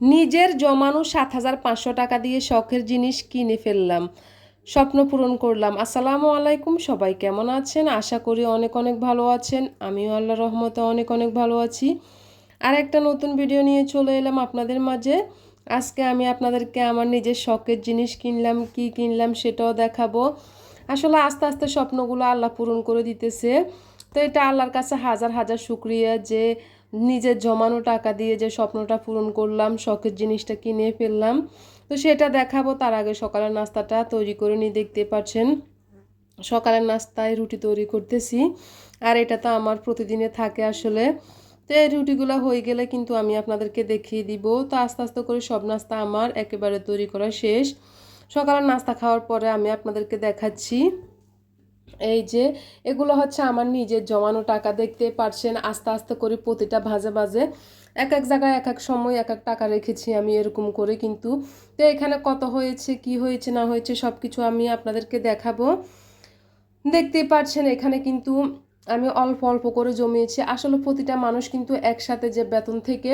নিজের জমানো সাত হাজার পাঁচশো টাকা দিয়ে শখের জিনিস কিনে ফেললাম, স্বপ্ন পূরণ করলাম। আসসালামু আলাইকুম, সবাই কেমন আছেন? আশা করি অনেক অনেক ভালো আছেন। আমিও আল্লাহ রহমতে অনেক অনেক ভালো আছি। আর একটা নতুন ভিডিও নিয়ে চলে এলাম আপনাদের মাঝে। আজকে আমি আপনাদেরকে আমার নিজের শখের জিনিস কিনলাম, কি কিনলাম সেটাও দেখাবো। আসলে আস্তে আস্তে স্বপ্নগুলো আল্লাহ পূরণ করে দিতেছে। তো এটা আল্লাহর কাছে হাজার হাজার শুক্রিয়া যে নিজের জমানো টাকা দিয়ে যে স্বপ্নটা পূরণ করলাম, শখের জিনিসটা কিনে ফেললাম। তো সেটা দেখাবো, তার আগে সকালের নাস্তাটা তৈরি করে নিয়ে দেখতে পাচ্ছেন সকালের নাস্তায় রুটি তৈরি করতেছি, আর এটা তো আমার প্রতিদিনে থাকে আসলে। তো এই রুটিগুলো হয়ে গেলে কিন্তু আমি আপনাদেরকে দেখিয়ে দিব। তো আস্তে আস্তে করে সব নাস্তা আমার একেবারে তৈরি করা শেষ। সকালের নাস্তা খাওয়ার পরে আমি আপনাদেরকে দেখাচ্ছি। এই যে, এগুলো হচ্ছে আমার নিজের জমানো টাকা, দেখতে পারছেন? আস্তে আস্তে করে প্রতিটা ভাজে ভাজে এক এক জায়গায় এক এক সময় এক এক টাকা রেখেছি আমি এরকম করে কিন্তু। তো এখানে কত হয়েছে, কি হয়েছে, না হয়েছে সব কিছু আমি আপনাদেরকে দেখাবো। দেখতেই পাচ্ছেন এখানে কিন্তু আমি অল্প অল্প করে জমিয়েছি। আসলে প্রতিটা মানুষ কিন্তু একসাথে যে বেতন থেকে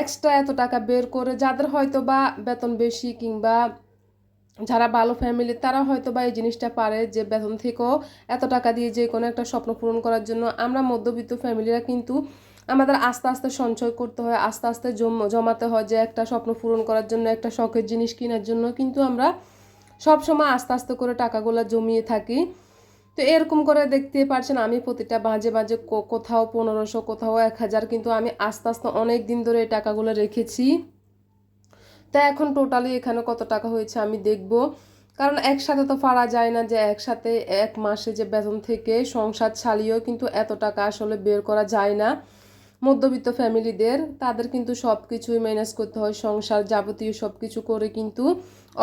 এক্সট্রা এত টাকা বের করে, যাদের হয়তো বা বেতন বেশি কিংবা যারা ভালো ফ্যামিলি তারা হয়তো বা এই জিনিসটা পারে যে বেতন থেকেও এত টাকা দিয়ে যে কোনো একটা স্বপ্ন পূরণ করার জন্য আমরা মধ্যবিত্ত ফ্যামিলিরা কিন্তু আমাদের আস্তে আস্তে সঞ্চয় করতে হয়, আস্তে আস্তে জমাতে হয় যে একটা স্বপ্ন পূরণ করার জন্য, একটা শখের জিনিস কেনার জন্য কিন্তু আমরা সব সময় আস্তে আস্তে করে টাকাগুলো জমিয়ে থাকি। তো এরকম করে দেখতে পারছেন আমি প্রতিটা বাজে বাজে কোথাও পনেরোশো, কোথাও এক হাজার কিন্তু আমি আস্তে আস্তে অনেক দিন ধরে এই টাকাগুলো রেখেছি। তা এখন টোটালি এখানে কত টাকা হয়েছে আমি দেখব। কারণ একসাথে তো পারা যায় না যে একসাথে এক মাসে যে বেতন থেকে সংসার ছাড়িয়েও কিন্তু এত টাকা আসলে বের করা যায় না। মধ্যবিত্ত ফ্যামিলিদের, তাদের কিন্তু সব কিছুই ম্যানেজ করতে হয়, সংসার যাবতীয় সব কিছু করে কিন্তু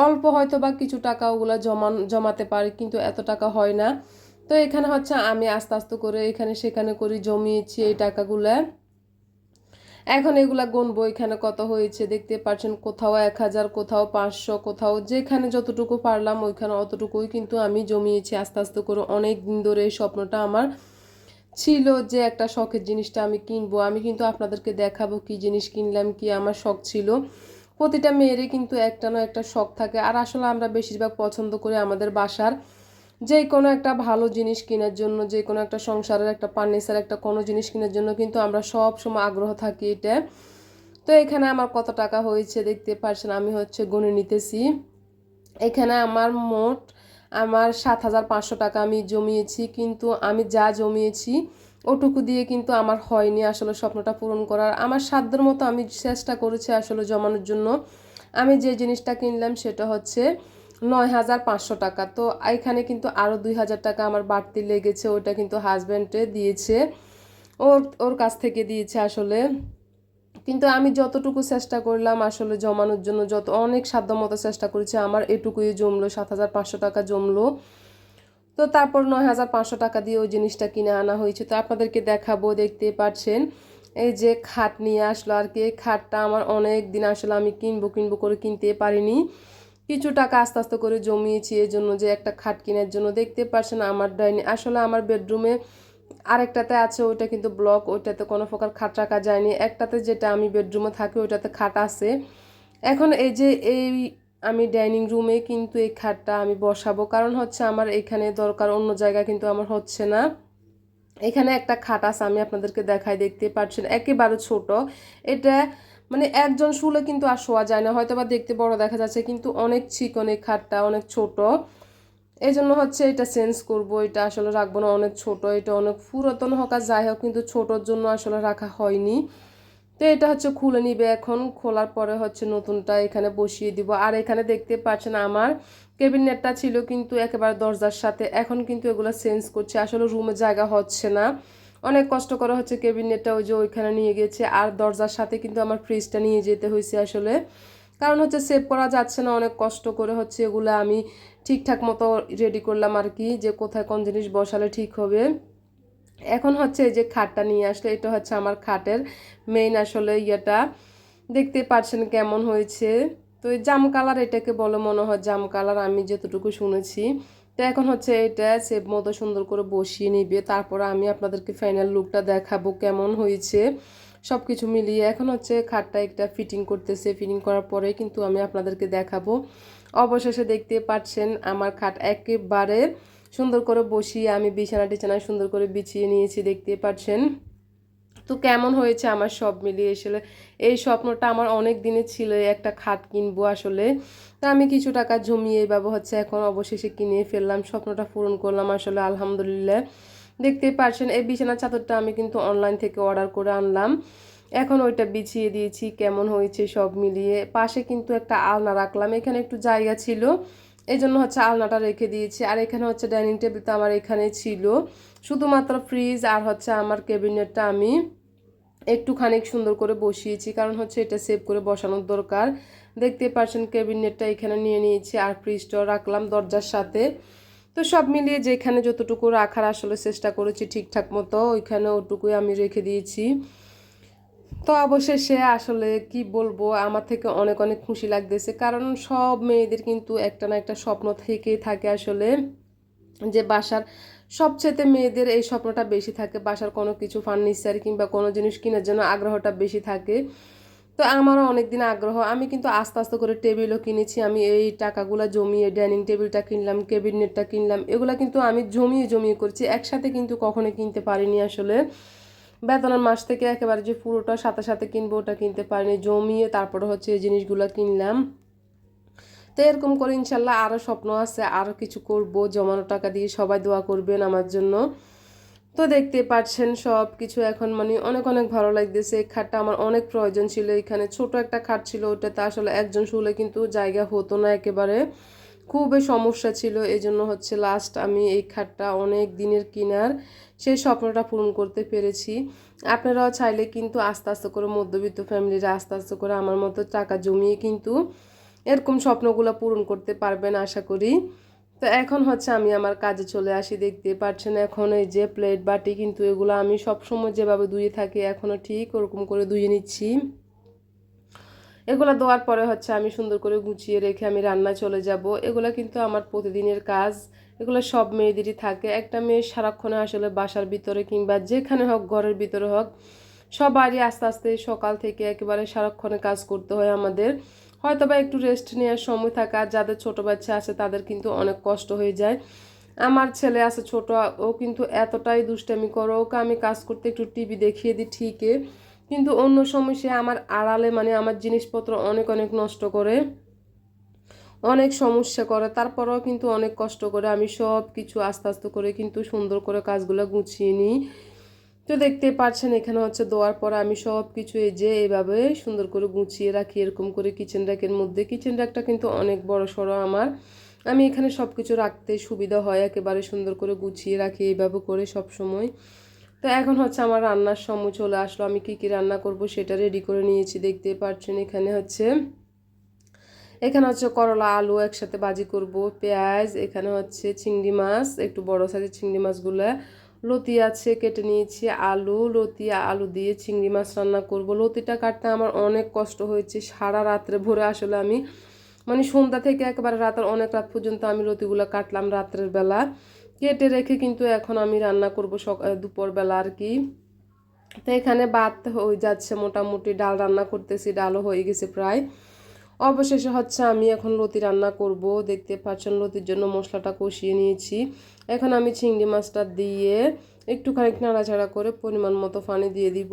অল্প হয়তো বা কিছু টাকা ওগুলো জমান, জমাতে পারে, কিন্তু এত টাকা হয় না। তো এখানে হচ্ছে আমি আস্তে আস্তে করে এখানে সেখানে করি জমিয়েছি এই টাকাগুলো। এখন এগুলা গুনবো, এখানে কত হয়েছে দেখতে পাচ্ছেন কোথাও এক হাজার, কোথাও পাঁচশো, কোথাও যেখানে যতটুকু পারলাম ওইখানে অতটুকুই কিন্তু আমি জমিয়েছি। আস্তে আস্তে করে অনেক দিন ধরে এই স্বপ্নটা আমার ছিল যে একটা শখের জিনিসটা আমি কিনবো। আমি কিন্তু আপনাদেরকে দেখাবো কি জিনিস কিনলাম, কি আমার শখ ছিল। প্রতিটা মেয়েরই কিন্তু একটা না একটা শখ থাকে। আর আসলে আমরা বেশিরভাগ পছন্দ করি আমাদের বাসার যে কোনো একটা ভালো জিনিস কেনার জন্য যে কোনো একটা সংসারের একটা ফার্নিচার একটা কোনো জিনিস কেনার জন্য কিন্তু আমরা সব সময় আগ্রহ থাকি এটা। তো এখানে আমার কত টাকা হয়েছে দেখতে পারছেন, আমি হচ্ছে গুনে নিতেছি। এখানে আমার মোট আমার সাত হাজার পাঁচশো টাকা আমি জমিয়েছি, কিন্তু আমি যা জমিয়েছি ওটুকু দিয়ে কিন্তু আমার হয়নি আসলে স্বপ্নটা পূরণ করার। আমার সাধ্যের মতো আমি চেষ্টা করেছি আসলে জমানোর জন্য। আমি যে জিনিসটা কিনলাম সেটা হচ্ছে নয় হাজার পাঁচশো টাকা। তো এখানে কিন্তু আরও দুই হাজার টাকা আমার বাড়তি লেগেছে, ওটা কিন্তু হাজব্যান্ডে দিয়েছে। ওর ওর কাছ থেকে দিয়েছে আসলে। কিন্তু আমি যতটুকু চেষ্টা করলাম আসলে জমানোর জন্য, যত, অনেক সাধ্যমতো চেষ্টা করেছি, আমার এটুকুই জমলো, সাত হাজার পাঁচশো টাকা জমলো। তো তারপর নয় হাজার পাঁচশো টাকা দিয়ে ওই জিনিসটা কিনে আনা হয়েছে। তো আপনাদেরকে দেখাবো, দেখতে পাচ্ছেন। এই যে খাট নিয়ে আসলো আর কি খাটটা আমার অনেক দিন আসলে আমি কিনবো কিনবো করে কিনতে পারিনি। কিছু টাকা আস্তে আস্তে করে জমিয়েছি এই জন্য যে একটা খাট কেনার জন্য। দেখতে পাচ্ছেন আমার ডাইনি, আসলে আমার বেডরুমে আরেকটাতে আছে, ওইটা কিন্তু ব্লক ওইটাতে কোনো প্রকার খাট রাখা যায়নি। একটাতে যেটা আমি বেডরুমে থাকি, ওইটাতে খাট আছে। এখন এই যে এই আমি ডাইনিং রুমে কিন্তু এই খাটটা আমি বসাবো, কারণ হচ্ছে আমার এখানে দরকার অন্য জায়গা কিন্তু আমার হচ্ছে না। এখানে একটা খাট আছে, আমি আপনাদেরকে দেখাই, দেখতে পাচ্ছেন, একেবারে ছোট। এটা মানে একজন শুলে কিন্তু আর শোয়া যায় না হয়তো বা দেখতে বড় দেখা যাচ্ছে, কিন্তু অনেক চিকন এই খাটটা, অনেক ছোট। এই জন্য হচ্ছে এটা চেঞ্জ করব, এটা আসলে রাখব না, অনেক ছোট, এটা অনেক পুরাতন হোক আর যাই হোক, কিন্তু ছোটোর জন্য আসলে রাখা হয়নি। তো এটা হচ্ছে খুলে নিবে এখন, খোলার পরে হচ্ছে নতুনটা এখানে বসিয়ে দিব। আর এখানে দেখতে পাচ্ছেন আমার কেবিনেটটা ছিল কিন্তু একেবারে দরজার সাথে, এখন কিন্তু এগুলো চেঞ্জ করছে, আসলে রুমে জায়গা হচ্ছে না। অনেক কষ্ট করে হচ্ছে কেবিনেটটা ওই যে ওইখানে নিয়ে গেছে, আর দরজার সাথে কিন্তু আমার ফ্রিজটা নিয়ে যেতে হয়েছে আসলে। কারণ হচ্ছে সেভ করা যাচ্ছে না, অনেক কষ্ট করে হচ্ছে এগুলো আমি ঠিকঠাক মতো রেডি করলাম আর কি, যে কোথায় কোন জিনিস বসালে ঠিক হবে। এখন হচ্ছে এই যে খাটটা নিয়ে আসলে, এটা হচ্ছে আমার খাটের মেইন আসলে ইয়েটা। দেখতে পাচ্ছেন কেমন হয়েছে? তো এই জাম কালার এটাকে বলে মনে হয়, জাম কালার আমি যতটুকু শুনেছি। তো এখন হচ্ছে এটা সেভ মতো সুন্দর করে বসিয়ে নিবে। তারপর আমি আপনাদেরকে ফাইনাল লুকটা দেখাবো কেমন হয়েছে। সব কিছু মিলিয়ে এখন হচ্ছে খাটটা একটা ফিটিং করতেছে। ফিটিং করার পরে কিন্তু আমি আপনাদেরকে দেখাবো। অবশেষে দেখতে পাচ্ছেন আমার খাট একেবারে সুন্দর করে বসিয়ে আমি বিছানা টিছানা সুন্দর করে বিছিয়ে নিয়েছি। দেখতে পাচ্ছেন? তো কেমন হয়েছে আমার সব মিলিয়ে আসলে? এই স্বপ্নটা আমার অনেক দিনে ছিল একটা খাট কিনবো আসলে। তা আমি কিছু টাকা জমিয়ে এইভাবে হচ্ছে এখন অবশেষে কিনে ফেললাম, স্বপ্নটা পূরণ করলাম আসলে, আলহামদুলিল্লাহ। দেখতেই পারছেন, এই বিছানা চাদরটা আমি কিন্তু অনলাইন থেকে অর্ডার করে আনলাম। এখন ওইটা বিছিয়ে দিয়েছি, কেমন হয়েছে সব মিলিয়ে। পাশে কিন্তু একটা আলনা রাখলাম, এখানে একটু জায়গা ছিল। এই জন্য হচ্ছে আলনাটা রেখে দিয়েছি। আর এখানে হচ্ছে ডাইনিং টেবিলটা আমার এখানে ছিল। শুধুমাত্র ফ্রিজ আর হচ্ছে আমার ক্যাবিনেটটা আমি একটুখানি সুন্দর করে বসিয়েছি, কারণ হচ্ছে এটা সেভ করে বসানোর দরকার। দেখতে পাচ্ছেন ক্যাবিনেটটা এখানে নিয়ে নিয়েছি আর ফ্রিজটাও রাখলাম দরজার সাথে। তো সব মিলিয়ে যেখানে যতটুকু রাখার আসলে চেষ্টা করেছি ঠিকঠাক মতো, ওইখানে ওটুকুই আমি রেখে দিয়েছি। তো অবশেষে আসলে কি বলব, আমার থেকে অনেক অনেক খুশি লাগতেছে। কারণ সব মেয়েদের কিন্তু একটা না একটা স্বপ্ন থেকেই থাকে আসলে। যে বাসার সবচেয়ে মেয়েদের এই স্বপ্নটা বেশি থাকে। বাসার কোনো কিছু ফার্নিচার কিংবা কোনো জিনিস কেনার জন্য আগ্রহটা বেশি থাকে। তো আমারও অনেক দিন আগ্রহ। আমি কিন্তু আস্তে আস্তে করে টেবিলও কিনেছি। আমি এই টাকাগুলো জমিয়ে ডাইনিং টেবিলটা কিনলাম, ক্যাবিনেটটা কিনলাম। এগুলো কিন্তু আমি জমিয়ে জমিয়ে করছি। একসাথে কিন্তু কখনো কিনতে পারিনি আসলে। বেতনের মাস থেকে একেবারে যে পুরোটা সাথে সাথে কিনবো ওটা কিনতে পারিনি, জমিয়ে তারপরে হচ্ছে এই জিনিসগুলো কিনলাম। তো এরকম করে ইনশাল্লাহ আরও স্বপ্ন আছে আরও কিছু করব, জমানো টাকা দিয়ে সবাই দোয়া করবেন আমার জন্য। তো দেখতে পাচ্ছেন সব কিছু এখন মানে অনেক অনেক ভালো লাগতেছে। এই খাটটা আমার অনেক প্রয়োজন ছিল, এখানে ছোট একটা খাট ছিল, ওটাতে আসলে একজন শুলে কিন্তু জায়গা হতো না একেবারে। খুবই সমস্যা ছিল। এই জন্য হচ্ছে লাস্ট আমি এই খাটটা অনেক দিনের কিনার সেই স্বপ্নটা পূরণ করতে পেরেছি। আপনারাও চাইলে কিন্তু আস্তে আস্তে করে মধ্যবিত্ত ফ্যামিলিরা আস্তে আস্তে করে আমার মতো টাকা জমিয়ে কিন্তু এরকম স্বপ্নগুলো পূরণ করতে পারবেন আশা করি। তো এখন হচ্ছে আমি আমার কাজে চলে আসি, দেখতে পাচ্ছেন এখন এই যে প্লেট বাটি কিন্তু এগুলো আমি সবসময় যেভাবে ধুয়ে থাকি এখনও ঠিক ওরকম করে ধুয়ে নিচ্ছি। এগুলো দেওয়ার পরে হচ্ছে আমি সুন্দর করে গুছিয়ে রেখে আমি রান্না চলে যাব। এগুলো কিন্তু আমার প্রতিদিনের কাজ। এগুলো সব মেয়েদেরই থাকে। একটা মেয়ে সারাক্ষণে আসলে বাসার ভিতরে কিংবা যেখানে হোক, ঘরের ভিতরে হোক, সবারই আস্তে আস্তে সকাল থেকে একেবারে সারাক্ষণে কাজ করতে হয় আমাদের। হয়তো বা একটু রেস্ট নেওয়ার সময় থাকে যাদের ছোটো বাচ্চা আছে তাদের কিন্তু অনেক কষ্ট হয়ে যায়। আমার ছেলে আছে ছোট, ও কিন্তু এতটাই দুষ্টামি করো, ওকে আমি কাজ করতে একটু টিভি দেখিয়ে দিই ঠিকই। কিন্তু অন্য সময় সে আমার আড়ালে মানে আমার জিনিসপত্র অনেক অনেক নষ্ট করে, অনেক সমস্যা করে। তারপরেও কিন্তু অনেক কষ্ট করে আমি সব কিছু আস্তে আস্তে করে কিন্তু সুন্দর করে কাজগুলো গুছিয়ে নিই। তো দেখতে পাচ্ছেন এখানে হচ্ছে দেওয়ার পর আমি সব কিছু এই যে এইভাবে সুন্দর করে গুছিয়ে রাখি, এরকম করে কিচেন র্যাকের মধ্যে। কিচেন র্যাকটা কিন্তু অনেক বড় সড়ো আমার। আমি এখানে সব কিছু রাখতে সুবিধা হয়, একেবারে সুন্দর করে গুছিয়ে রাখি, এইভাবে করে সব সময় তো এখন হচ্ছে আমার রান্নার সময় চলে আসলো। আমি কি কি রান্না করব সেটা রেডি করে নিয়েছি, দেখতে পাচ্ছেন এখানে হচ্ছে এখানে হচ্ছে করলা, আলু একসাথে বাজি করব, পেঁয়াজ, এখানে হচ্ছে চিংড়ি মাছ, একটু বড় সাইজের চিংড়ি মাছগুলো, লতি আছে কেটে নিয়েছি, আলু, লতি, আলু দিয়ে চিংড়ি মাছ রান্না করব। লতিটা কাটতে আমার অনেক কষ্ট হয়েছে, সারা রাত্রে ভোরে আসলে আমি মানে সন্ধ্যা থেকে একেবারে রাতের অনেক রাত পর্যন্ত আমি লতিগুলো কাটলাম রাত্রের বেলা। কেটে রেখে কিন্তু এখন আমি রান্না করব সকাল দুপুরবেলা আর কি। তো এখানে ভাত হয়ে যাচ্ছে মোটামুটি, ডাল রান্না করতেছি, ডালও হয়ে গেছে প্রায়। অবশেষে হচ্ছে আমি এখন লতি রান্না করব। দেখতে পাচ্ছেন লতির জন্য মশলাটা কষিয়ে নিয়েছি। এখন আমি চিংড়ি মাছটা দিয়ে একটুখানি নাড়াচাড়া করে পরিমাণ মতো পানি দিয়ে দিব।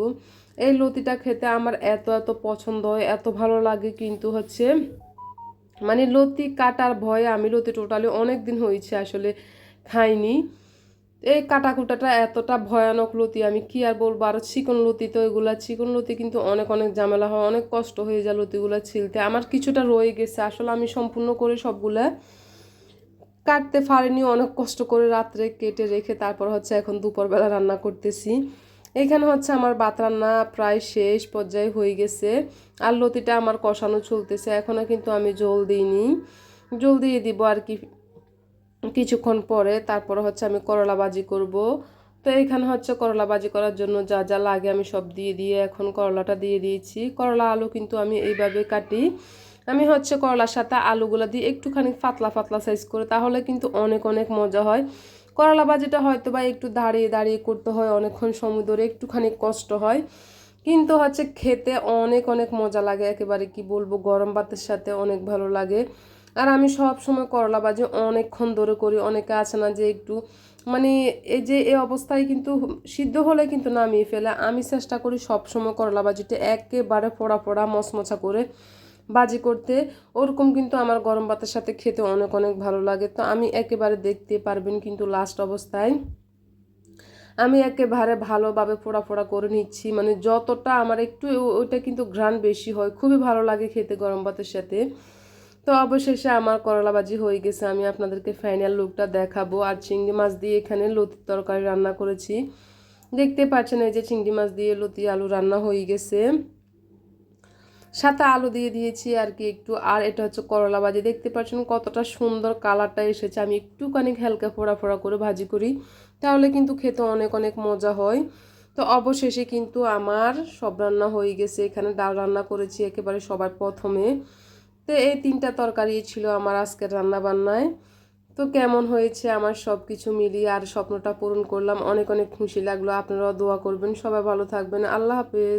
এই লতিটা খেতে আমার এত এত পছন্দ হয়, এত ভালো লাগে কিন্তু হচ্ছে মানে লতি কাটার ভয়ে আমি লতি টোটালি অনেক দিন হয়েছে আসলে খাইনি। এই কাটাকুটাটা এতটা ভয়ানক লতি, আমি কি আর বলব? আর চিকন লতি তো এগুলা। চিকন লতি কিন্তু অনেক অনেক ঝামেলা হয়, অনেক কষ্ট হয়ে যায় লতিগুলো ছিলতে। আমার কিছুটা রয়ে গেছে। আসলে আমি সম্পূর্ণ করে সবগুলা কাটতে পারিনি। অনেক কষ্ট করে রাত্রে কেটে রেখে তারপর হচ্ছে এখন দুপুরবেলা রান্না করতেছি। এখানে হচ্ছে আমার ভাত রান্না প্রায় শেষ পর্যায়ে হয়ে গেছে। আর লতিটা আমার কষানো চলতেছে। এখনও কিন্তু আমি জল দিইনি। জল দিয়ে দিব আর কি। কিছুক্ষণ পরে তারপরে হচ্ছে আমি করলা বাজি করব। তো এইখানে হচ্ছে করলা বাজি করার জন্য যা যা লাগে আমি সব দিয়ে দিয়ে এখন করলাটা দিয়ে দিয়েছি। করলা, আলু কিন্তু আমি এইভাবে কাটি। আমি হচ্ছে করলার সাথে আলুগুলো দিয়ে একটুখানি পাতলা পাতলা সাইজ করে তাহলে কিন্তু অনেক অনেক মজা হয়। করলা বাজিটা হয়তো বা একটু দাঁড়িয়ে দাঁড়িয়ে করতে হয়, অনেকক্ষণ সময় ধরে একটুখানি কষ্ট হয়। কিন্তু হচ্ছে খেতে অনেক অনেক মজা লাগে। একেবারে কি বলব? গরম ভাতের সাথে অনেক ভালো লাগে। আর আমি সব সময় করলা ভাজি অনেকক্ষণ ধরে করি, অনেকে আছে না যে একটু মানে এই যে এই অবস্থায় কিন্তু সিদ্ধ হলে কিন্তু নামিয়ে ফেলে। আমি চেষ্টা করি সব সময় করলা ভাজিটা একেবারে ফোড়া ফোড়া মচমচা করে বাজি করতে। ওরকম কিন্তু আমার গরম ভাতের সাথে খেতে অনেক অনেক ভালো লাগে। তো আমি একেবারে দেখতে পারবেন কিন্তু লাস্ট অবস্থায়। আমি একেবারে ভালোভাবে ফোড়া ফোড়া করে নিচ্ছি। মানে যতটা আমার একটু ওইটা কিন্তু ঘ্রাণ বেশি হয়। খুবই ভালো লাগে খেতে গরম ভাতের সাথে। তো অবশেষে আমার করলা করলাবাজি হয়ে গেছে। আমি আপনাদেরকে ফাইনাল লুকটা দেখাবো। আর চিংড়ি মাছ দিয়ে এখানে লতির তরকারি রান্না করেছি। দেখতে পাচ্ছেন এই যে চিংড়ি মাছ দিয়ে লতি, আলু রান্না হয়ে গেছে। সাথে আলু দিয়ে দিয়েছি আর কি একটু। আর এটা হচ্ছে করলা ভাজি দেখতে পাচ্ছেন কতটা সুন্দর কালারটা এসেছে। আমি একটুখানি হালকা ফোড়া ফোড়া করে ভাজি করি। তাহলে কিন্তু খেতে অনেক অনেক মজা হয়। তো অবশেষে কিন্তু আমার সব রান্না হয়ে গেছে। এখানে ডাল রান্না করেছি একেবারে সবার প্রথমে। তো এই তিনটা তরকারি ছিল আমার আজকের রান্না বান্নায় তো কেমন হয়েছে আমার সব কিছু মিলিয়ে আর স্বপ্নটা পূরণ করলাম। অনেক অনেক খুশি লাগল। আপনারাও দোয়া করবেন। সবাই ভালো থাকবেন। আল্লাহ হাফেজ।